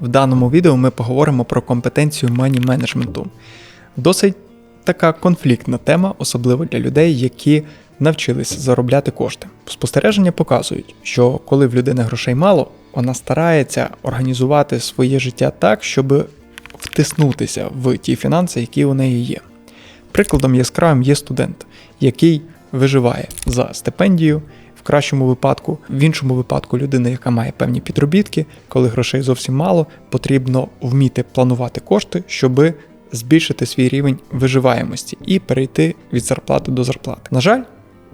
В даному відео ми поговоримо про компетенцію мані менеджменту. Досить така конфліктна тема, особливо для людей, які навчились заробляти кошти. Спостереження показують, що коли в людини грошей мало, вона старається організувати своє життя так, щоб втиснутися в ті фінанси, які у неї є. Прикладом яскравим є студент, який виживає за стипендію. Кращому випадку, в іншому випадку, людина, яка має певні підробітки, коли грошей зовсім мало, потрібно вміти планувати кошти, щоб збільшити свій рівень виживаємості і перейти від зарплати до зарплати. На жаль,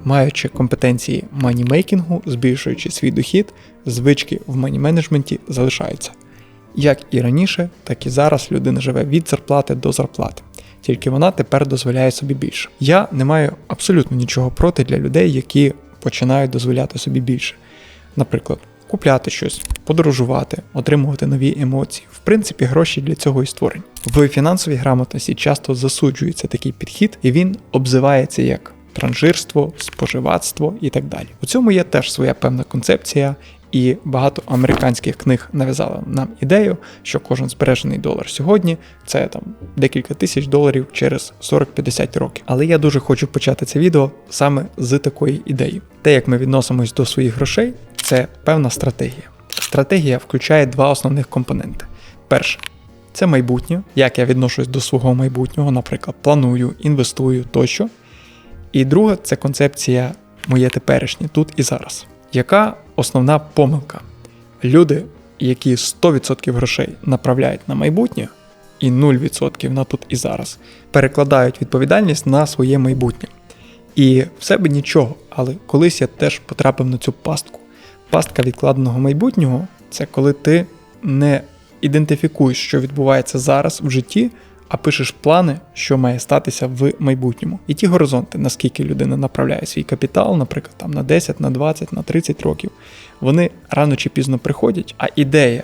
маючи компетенції манімейкінгу, збільшуючи свій дохід, звички в мані-менеджменті залишаються. Як і раніше, так і зараз людина живе від зарплати до зарплати. Тільки вона тепер дозволяє собі більше. Я не маю абсолютно нічого проти для людей, які починають дозволяти собі більше. Наприклад, купляти щось, подорожувати, отримувати нові емоції. В принципі, гроші для цього і створені. В фінансовій грамотності часто засуджується такий підхід, і він обзивається як транжирство, споживацтво і так далі. У цьому є теж своя певна концепція, і багато американських книг нав'язали нам ідею, що кожен збережений долар сьогодні це там декілька тисяч доларів через 40-50 років. Але я дуже хочу почати це відео саме з такої ідеї. Те, як ми відносимось до своїх грошей, це певна стратегія. Стратегія включає два основних компоненти. Перше це майбутнє, як я відношусь до свого майбутнього, наприклад, планую, інвестую тощо. І друге це концепція моє теперішнє тут і зараз. Яка основна помилка? Люди, які 100% грошей направляють на майбутнє, і 0% на тут і зараз, перекладають відповідальність на своє майбутнє. І в себе нічого, але колись я теж потрапив на цю пастку. Пастка відкладеного майбутнього це коли ти не ідентифікуєш, що відбувається зараз в житті, а пишеш плани, що має статися в майбутньому. І ті горизонти, наскільки людина направляє свій капітал, наприклад, там на 10, на 20, на 30 років, вони рано чи пізно приходять, а ідея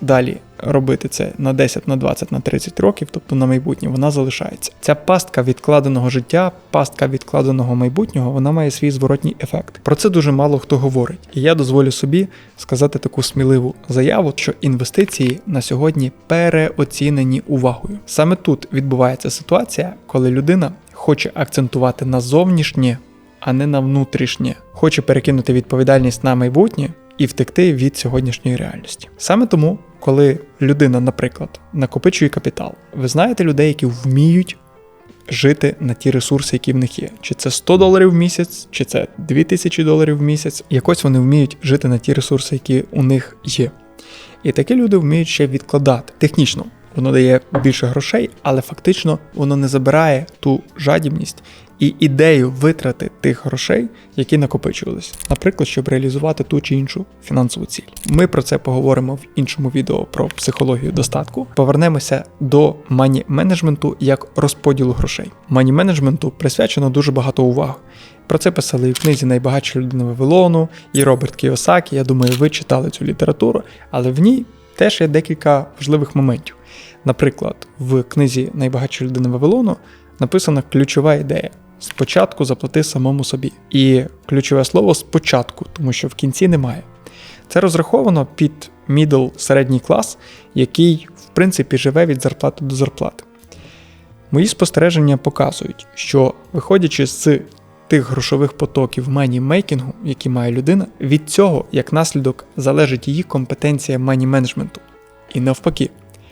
далі робити це на 10, на 20, на 30 років, тобто на майбутнє, вона залишається. Ця пастка відкладеного життя, пастка відкладеного майбутнього, вона має свій зворотній ефект. Про це дуже мало хто говорить. І я дозволю собі сказати таку сміливу заяву, що інвестиції на сьогодні переоцінені увагою. Саме тут відбувається ситуація, коли людина хоче акцентувати на зовнішнє, а не на внутрішнє, хоче перекинути відповідальність на майбутнє і втекти від сьогоднішньої реальності. Саме тому, коли людина, наприклад, накопичує капітал, ви знаєте людей, які вміють жити на ті ресурси, які в них є. Чи це 100 доларів в місяць, чи це 2000 доларів в місяць. Якось вони вміють жити на ті ресурси, які у них є. І такі люди вміють ще відкладати. Технічно воно дає більше грошей, але фактично воно не забирає ту жадібність і ідею витрати тих грошей, які накопичувалися, наприклад, щоб реалізувати ту чи іншу фінансову ціль. Ми про це поговоримо в іншому відео про психологію достатку. Повернемося до мані менеджменту як розподілу грошей. Мані менеджменту присвячено дуже багато уваги. Про це писали і в книзі Найбагатша людина Вавилону, і Роберт Кіосакі. Я думаю, ви читали цю літературу, але в ній теж є декілька важливих моментів. Наприклад, в книзі Найбагатша людина Вавилону написана ключова ідея. Спочатку заплати самому собі. І ключове слово спочатку, тому що в кінці немає. Це розраховано під мідл середній клас, який, в принципі, живе від зарплати до зарплати. Мої спостереження показують, що виходячи з тих грошових потоків мані-мейкінгу, які має людина, від цього, як наслідок, залежить її компетенція мані-менеджменту. І навпаки,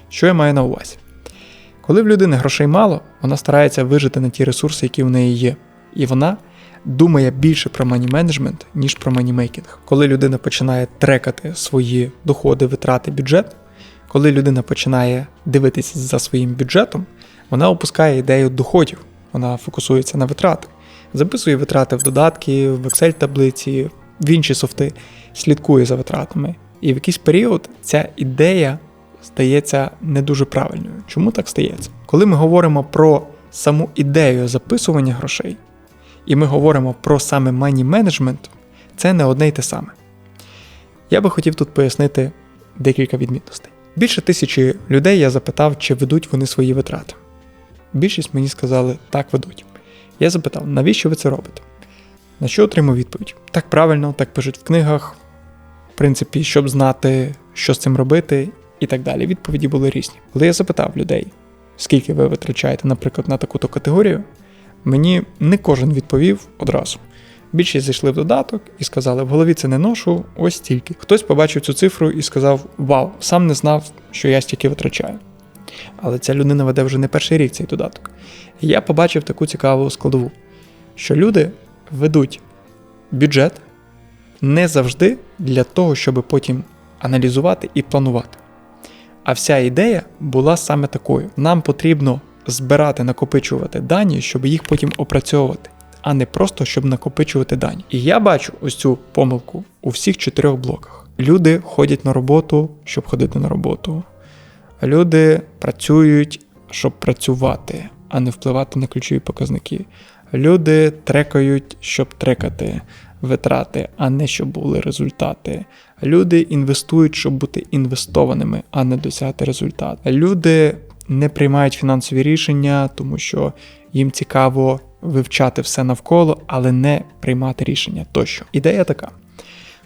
що я маю на увазі? Коли в людини грошей мало, вона старається вижити на ті ресурси, які в неї є. І вона думає більше про мані-менеджмент, ніж про манімейкінг. Коли людина починає трекати свої доходи, витрати, бюджет, коли людина починає дивитися за своїм бюджетом, вона опускає ідею доходів, вона фокусується на витратах, записує витрати в додатки, в Excel-таблиці, в інші софти, слідкує за витратами. І в якийсь період ця ідея стається не дуже правильною. Чому так стається? Коли ми говоримо про саму ідею записування грошей, і ми говоримо про саме money менеджмент, це не одне й те саме. Я би хотів тут пояснити декілька відмінностей. Більше тисячі людей я запитав, чи ведуть вони свої витрати. Більшість мені сказали, так ведуть. Я запитав, навіщо ви це робите? На що отримав відповідь? Так правильно, так пишуть в книгах. В принципі, щоб знати, що з цим робити, і так далі. Відповіді були різні. Коли я запитав людей, скільки ви витрачаєте, наприклад, на таку-то категорію, мені не кожен відповів одразу. Більшість зайшли в додаток і сказали, в голові це не ношу, ось стільки. Хтось побачив цю цифру і сказав: Вау, сам не знав, що я стільки витрачаю. Але ця людина веде вже не перший рік цей додаток. Я побачив таку цікаву складову, що люди ведуть бюджет не завжди для того, щоб потім аналізувати і планувати. А вся ідея була саме такою: нам потрібно збирати, накопичувати дані, щоб їх потім опрацьовувати, а не просто щоб накопичувати дані. І я бачу ось цю помилку у всіх чотирьох блоках. Люди ходять на роботу, щоб ходити на роботу. Люди працюють, щоб працювати, а не впливати на ключові показники. Люди трекають, щоб трекати витрати, а не щоб були результати. Люди інвестують, щоб бути інвестованими, а не досягти результат. Люди не приймають фінансові рішення, тому що їм цікаво вивчати все навколо, але не приймати рішення тощо. Ідея така: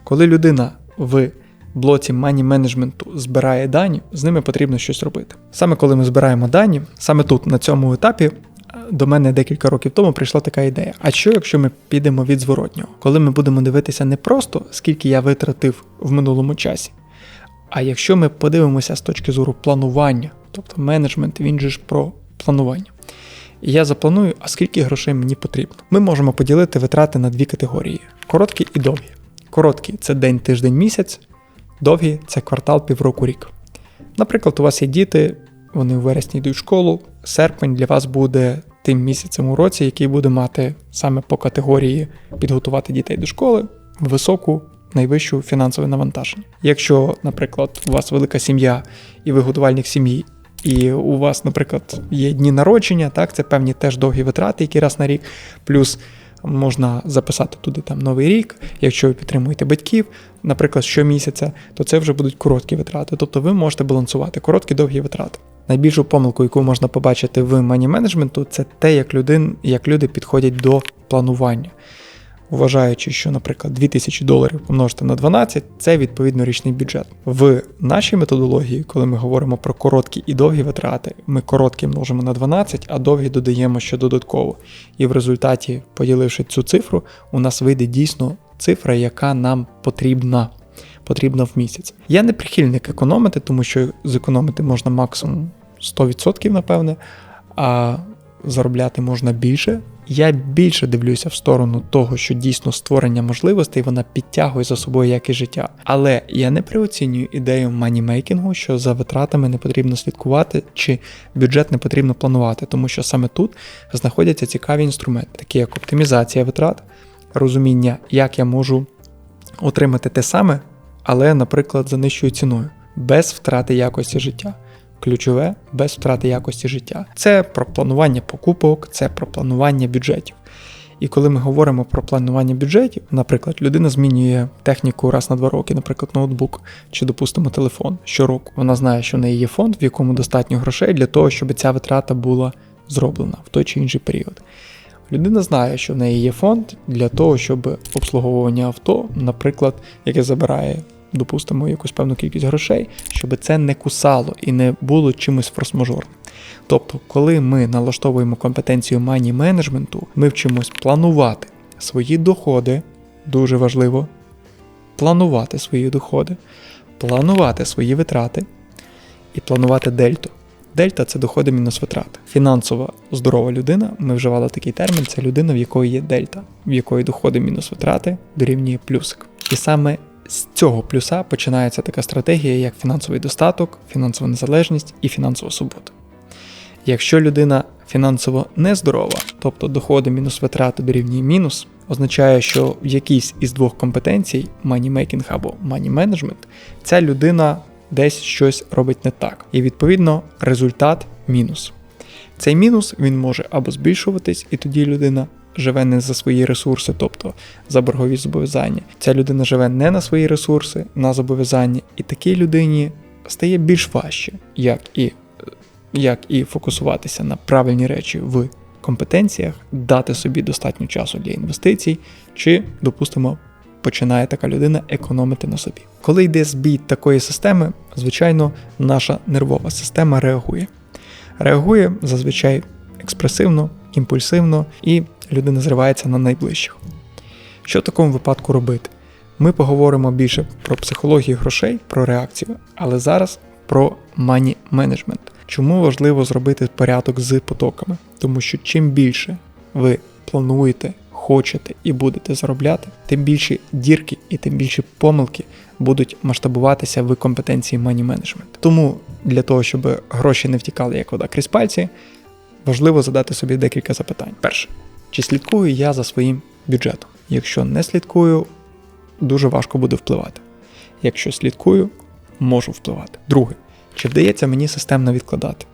коли людина в блоці мані менеджменту збирає дані, з ними потрібно щось робити. Саме коли ми збираємо дані, саме тут, на цьому етапі, до мене декілька років тому прийшла така ідея. А що, якщо ми підемо від зворотнього? Коли ми будемо дивитися не просто скільки я витратив в минулому часі, а якщо ми подивимося з точки зору планування, тобто менеджмент, він же ж про планування. І я запланую, а скільки грошей мені потрібно. Ми можемо поділити витрати на дві категорії: короткі і довгі. Короткі це день, тиждень, місяць, довгі це квартал, півроку, рік. Наприклад, у вас є діти, вони в вересні йдуть в школу, серпень для вас буде тим місяцем у році, який буде мати саме по категорії підготувати дітей до школи високу. Найвищу фінансове навантаження. Якщо, наприклад, у вас велика сім'я і ви годувальник сім'ї, і у вас, наприклад, є дні народження, так, це певні теж довгі витрати, які раз на рік, плюс можна записати туди там новий рік. Якщо ви підтримуєте батьків, наприклад, щомісяця, то це вже будуть короткі витрати. Тобто ви можете балансувати короткі довгі витрати. Найбільшу помилку, яку можна побачити в мані менеджменту, це те, як людин, як люди підходять до планування. Вважаючи, що, наприклад, 2000 доларів помножити на 12 це відповідно річний бюджет. В нашій методології, коли ми говоримо про короткі і довгі витрати, ми короткі множимо на 12, а довгі додаємо ще додатково. І в результаті, поділивши цю цифру, у нас вийде дійсно цифра, яка нам потрібна. Потрібна в місяць. Я не прихильник економити, тому що зекономити можна максимум 100%, напевне, а заробляти можна більше. Я більше дивлюся в сторону того, що дійсно створення можливостей вона підтягує за собою якість життя. Але я не переоцінюю ідею манімейкінгу, що за витратами не потрібно слідкувати, чи бюджет не потрібно планувати, тому що саме тут знаходяться цікаві інструменти, такі як оптимізація витрат, розуміння, як я можу отримати те саме, але, наприклад, за нижчою ціною, без втрати якості життя ключове без втрати якості життя. Це про планування покупок, це про планування бюджетів. І коли ми говоримо про планування бюджетів, наприклад, людина змінює техніку раз на два роки, наприклад, ноутбук чи, допустимо, телефон щороку. Вона знає, що в неї є фонд, в якому достатньо грошей для того, щоб ця витрата була зроблена в той чи інший період. Людина знає, що в неї є фонд для того, щоб обслуговування авто, наприклад, яке забирає допустимо, якусь певну кількість грошей, щоб це не кусало і не було чимось форс-мажорним. Тобто, коли ми налаштовуємо компетенцію мані менеджменту, ми вчимось планувати свої доходи, дуже важливо, планувати свої доходи, планувати свої витрати і планувати дельту. Дельта це доходи мінус витрати. Фінансово здорова людина, ми вживали такий термін, це людина, в якої є дельта, в якої доходи мінус витрати дорівнює плюсик. І саме з цього плюса починається така стратегія, як фінансовий достаток, фінансова незалежність і фінансова свобода. Якщо людина фінансово нездорова, тобто доходи мінус витрати дорівнює мінус, означає, що в якійсь із двох компетенцій манімейкінг або мані менеджмент, ця людина десь щось робить не так. І відповідно результат мінус. Цей мінус він може або збільшуватись, і тоді людина живе не за свої ресурси, тобто за боргові зобов'язання. Ця людина живе не на свої ресурси, на зобов'язання, і такій людині стає більш важче, як і, як і фокусуватися на правильні речі в компетенціях, дати собі достатньо часу для інвестицій, чи, допустимо, починає така людина економити на собі. Коли йде збій такої системи, звичайно, наша нервова система реагує. Реагує зазвичай експресивно, імпульсивно, і людина зривається на найближчих. Що в такому випадку робити? Ми поговоримо більше про психологію грошей, про реакцію, але зараз про money management. Чому важливо зробити порядок з потоками? Тому що чим більше ви плануєте, хочете і будете заробляти, тим більше дірки і тим більше помилки будуть масштабуватися в компетенції money management. Тому для того, щоб гроші не втікали як вода крізь пальці, важливо задати собі декілька запитань. Перше, чи слідкую я за своїм бюджетом? Якщо не слідкую, дуже важко буде впливати. Якщо слідкую, можу впливати. Друге, чи вдається мені системно відкладати?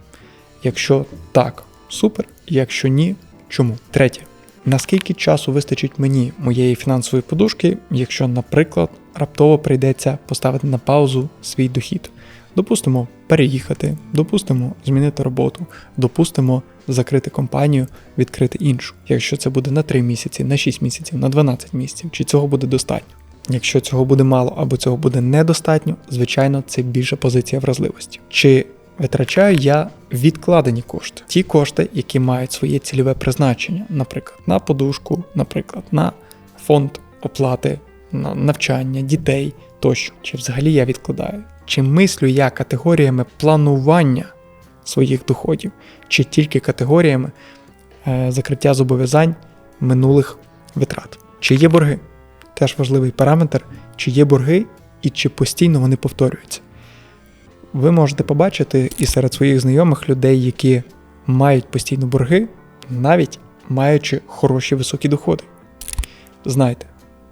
Якщо так, супер. Якщо ні, чому? Третє. Наскільки часу вистачить мені моєї фінансової подушки, якщо, наприклад, раптово прийдеться поставити на паузу свій дохід? Допустимо, переїхати, допустимо, змінити роботу, допустимо, закрити компанію, відкрити іншу. Якщо це буде на 3 місяці, на 6 місяців, на 12 місяців, чи цього буде достатньо? Якщо цього буде мало або цього буде недостатньо, звичайно, це більша позиція вразливості. Чи витрачаю я відкладені кошти, ті кошти, які мають своє цільове призначення, наприклад, на подушку, наприклад, на фонд оплати, на навчання дітей тощо, чи взагалі я відкладаю, чи мислю я категоріями планування своїх доходів, чи тільки категоріями е, закриття зобов'язань минулих витрат, чи є борги. Теж важливий параметр, чи є борги і чи постійно вони повторюються ви можете побачити і серед своїх знайомих людей, які мають постійно борги, навіть маючи хороші високі доходи. Знайте,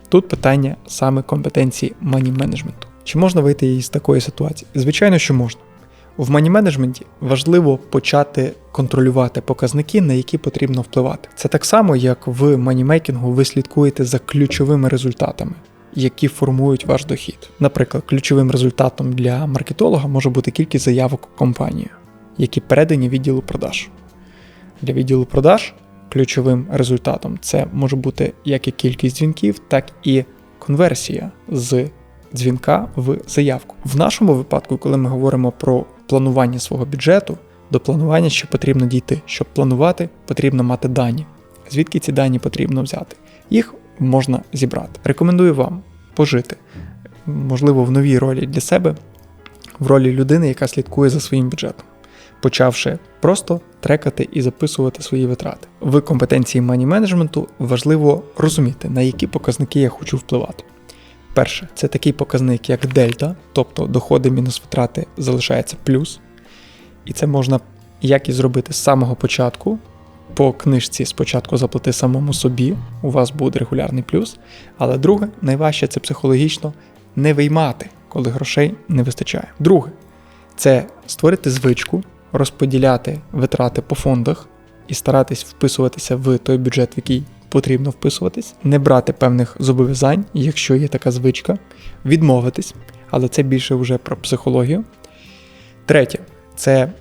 тут питання саме компетенції мані менеджменту. Чи можна вийти із такої ситуації? Звичайно, що можна. В мані менеджменті важливо почати контролювати показники, на які потрібно впливати. Це так само, як в манімейкінгу ви слідкуєте за ключовими результатами які формують ваш дохід. Наприклад, ключовим результатом для маркетолога може бути кількість заявок у компанію, які передані відділу продаж. Для відділу продаж ключовим результатом це може бути як і кількість дзвінків, так і конверсія з дзвінка в заявку. В нашому випадку, коли ми говоримо про планування свого бюджету, до планування ще потрібно дійти. Щоб планувати, потрібно мати дані. Звідки ці дані потрібно взяти? Їх можна зібрати. Рекомендую вам пожити, можливо, в новій ролі для себе, в ролі людини, яка слідкує за своїм бюджетом, почавши просто трекати і записувати свої витрати. В компетенції мані менеджменту важливо розуміти, на які показники я хочу впливати. Перше, це такий показник, як дельта, тобто доходи мінус витрати залишається плюс. І це можна як і зробити з самого початку, по книжці спочатку заплати самому собі, у вас буде регулярний плюс. Але друге, найважче це психологічно не виймати, коли грошей не вистачає. Друге, це створити звичку, розподіляти витрати по фондах і старатись вписуватися в той бюджет, в який потрібно вписуватись, не брати певних зобов'язань, якщо є така звичка, відмовитись, але це більше вже про психологію. Третє, це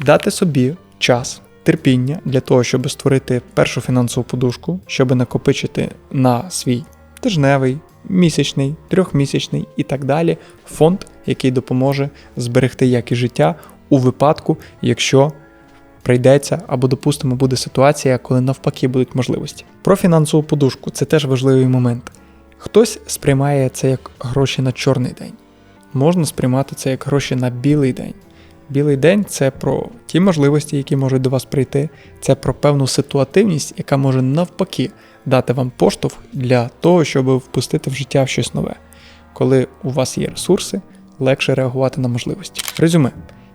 дати собі час терпіння для того, щоб створити першу фінансову подушку, щоб накопичити на свій тижневий, місячний, трьохмісячний і так далі фонд, який допоможе зберегти якість життя у випадку, якщо прийдеться або, допустимо, буде ситуація, коли навпаки будуть можливості. Про фінансову подушку це теж важливий момент. Хтось сприймає це як гроші на чорний день, можна сприймати це як гроші на білий день. Білий день це про ті можливості, які можуть до вас прийти, це про певну ситуативність, яка може навпаки дати вам поштовх для того, щоб впустити в життя щось нове. Коли у вас є ресурси, легше реагувати на можливості. Резюме.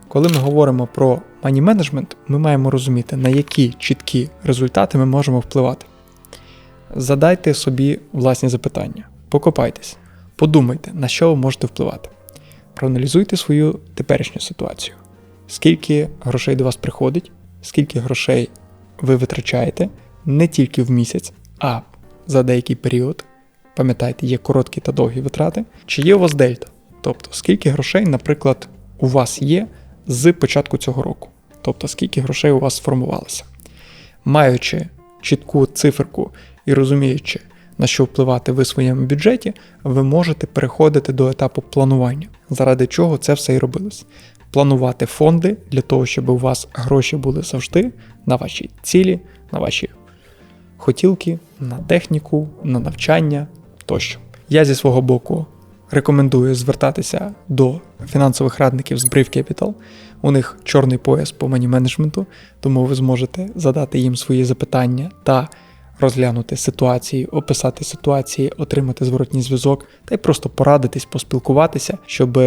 Коли ми говоримо про мані менеджмент, ми маємо розуміти, на які чіткі результати ми можемо впливати. Задайте собі власні запитання, покопайтесь, подумайте, на що ви можете впливати. Проаналізуйте свою теперішню ситуацію скільки грошей до вас приходить, скільки грошей ви витрачаєте не тільки в місяць, а за деякий період. Пам'ятайте, є короткі та довгі витрати, чи є у вас дельта. Тобто, скільки грошей, наприклад, у вас є з початку цього року. Тобто, скільки грошей у вас сформувалося. Маючи чітку циферку і розуміючи, на що впливати ви в своєму бюджеті, ви можете переходити до етапу планування, заради чого це все і робилось. Планувати фонди для того, щоб у вас гроші були завжди на ваші цілі, на ваші хотілки, на техніку, на навчання тощо. Я зі свого боку рекомендую звертатися до фінансових радників з Brave Capital. У них чорний пояс по мані менеджменту, тому ви зможете задати їм свої запитання та розглянути ситуації, описати ситуації, отримати зворотній зв'язок та й просто порадитись, поспілкуватися, щоб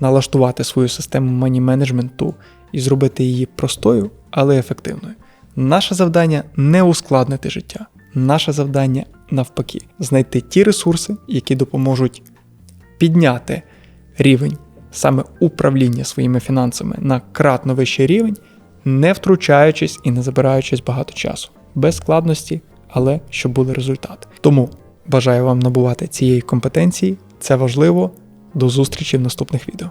налаштувати свою систему мані менеджменту і зробити її простою, але ефективною. Наше завдання не ускладнити життя. Наше завдання навпаки знайти ті ресурси, які допоможуть підняти рівень саме управління своїми фінансами на кратно вищий рівень, не втручаючись і не забираючись багато часу, без складності, але щоб були результати. Тому бажаю вам набувати цієї компетенції. Це важливо. До зустрічі в наступних відео.